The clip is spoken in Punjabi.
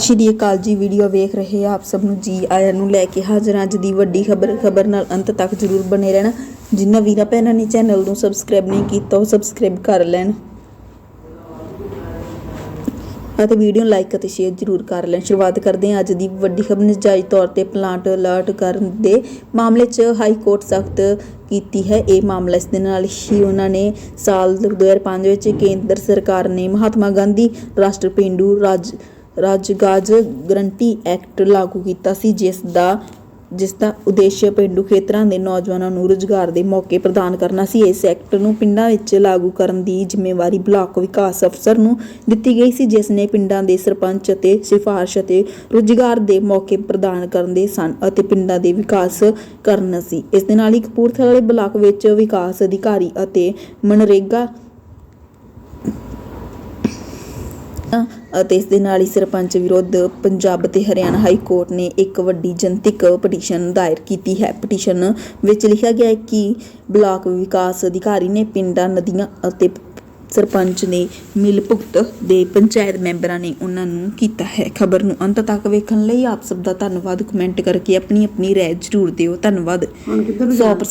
ਸ਼੍ਰੀ ਅਕਾਲ ਜੀ ਵੀਡੀਓ ਵੇਖ ਰਹੇ ਆਪ ਸਭ ਨੂੰ ਜੀ ਆਇਆਂ ਨੂੰ ਲੈ ਕੇ ਹਾਜ਼ਰ ਅੱਜ ਦੀ ਵੱਡੀ ਖਬਰ ਖਬਰ ਨਾਲ ਅੰਤ ਤੱਕ ਜਰੂਰ ਬਨੇ ਰਹਿਣਾ। ਜਿਨ੍ਹਾਂ ਵੀਰਾਂ ਭੈਣਾਂ ਨੇ ਚੈਨਲ ਨੂੰ ਸਬਸਕ੍ਰਾਈਬ ਨਹੀਂ ਕੀਤਾ, ਉਹ ਸਬਸਕ੍ਰਾਈਬ ਕਰ ਲੈਣ। ਅਤੇ ਵੀਡੀਓ ਲਾਈਕ ਅਤੇ ਸ਼ੇਅਰ ਜਰੂਰ ਕਰ ਲੈਣ। ਸ਼ੁਰੂਆਤ ਕਰਦੇ ਹਾਂ ਅੱਜ ਦੀ ਵੱਡੀ ਖਬਰ। ਨਜਾਇਜ਼ ਤੌਰ ਤੇ ਪਲਾਂਟ ਅਲਰਟ ਕਰਨ ਦੇ ਮਾਮਲੇ 'ਚ ਹਾਈ ਕੋਰਟ ਸਖਤ ਕੀਤੀ ਹੈ। ਇਹ ਮਾਮਲਾ ਇਸ ਦੇ ਨਾਲ ਹੀ ਉਹਨਾਂ ਨੇ ਸਾਲ 2005 ਵਿੱਚ ਕੇਂਦਰ ਸਰਕਾਰ ਨੇ ਮਹਾਤਮਾ ਗਾਂਧੀ ਰਾਸ਼ਟਰ ਪੇਂਡੂ ਰਾਜ ਰਾਜਗਾਜ ਗਰੰਟੀ ਐਕਟ ਲਾਗੂ ਕੀਤਾ ਸੀ, ਜਿਸ ਦਾ ਜਿਸ ਦਾ ਉਦੇਸ਼ ਪਿੰਡੂ ਖੇਤਰਾਂ ਦੇ ਨੌਜਵਾਨਾਂ ਨੂੰ ਰੁਜ਼ਗਾਰ ਦੇ ਮੌਕੇ ਪ੍ਰਦਾਨ ਕਰਨਾ ਸੀ। ਇਸ ਐਕਟ ਨੂੰ ਪਿੰਡਾਂ ਵਿੱਚ ਲਾਗੂ ਕਰਨ ਦੀ ਜ਼ਿੰਮੇਵਾਰੀ ਬਲਾਕ ਵਿਕਾਸ ਅਫਸਰ ਨੂੰ ਦਿੱਤੀ ਗਈ ਸੀ, ਜਿਸ ਨੇ ਪਿੰਡਾਂ ਦੇ ਸਰਪੰਚ ਅਤੇ ਸਿਫਾਰਸ਼ ਅਤੇ ਰੁਜ਼ਗਾਰ ਦੇ ਮੌਕੇ ਪ੍ਰਦਾਨ ਕਰਨ ਦੇ ਸਨ ਅਤੇ ਪਿੰਡਾਂ ਦੇ ਵਿਕਾਸ ਕਰਨਾ ਸੀ। ਇਸ ਦੇ ਨਾਲ ਹੀ ਕਪੂਰਥਲੇ ਬਲਾਕ ਵਿੱਚ ਵਿਕਾਸ ਅਧਿਕਾਰੀ ਅਤੇ ਮਨਰੇਗਾ ਅਤੇ ਇਸ ਦੇ ਨਾਲ ਹੀ ਸਰਪੰਚ ਵਿਰੁੱਧ ਪੰਜਾਬ ਤੇ ਹਰਿਆਣਾ ਹਾਈ ਕੋਰਟ ਨੇ ਇੱਕ ਵੱਡੀ ਜਨਤਕ ਪਟੀਸ਼ਨ ਦਾਇਰ ਕੀਤੀ ਹੈ। ਪਟੀਸ਼ਨ ਵਿੱਚ ਲਿਖਿਆ ਗਿਆ ਹੈ ਕਿ ਬਲਾਕ ਵਿਕਾਸ ਅਧਿਕਾਰੀ ਨੇ ਪਿੰਡਾਂ ਨਦੀਆਂ ਅਤੇ ਸਰਪੰਚ ਨੇ ਮਿਲ ਭੁਗਤ ਦੇ ਪੰਚਾਇਤ ਮੈਂਬਰਾਂ ਨੇ ਉਹਨਾਂ ਨੂੰ ਕੀਤਾ ਹੈ। ਖਬਰ ਨੂੰ ਅੰਤ ਤੱਕ ਵੇਖਣ ਲਈ ਆਪ ਸਭ ਦਾ ਧੰਨਵਾਦ। ਕਮੈਂਟ ਕਰਕੇ ਆਪਣੀ ਆਪਣੀ ਰਾਏ ਜ਼ਰੂਰ ਦਿਓ। ਧੰਨਵਾਦ। ਹੁਣ ਕਿੱਧਰ ਨੂੰ 100%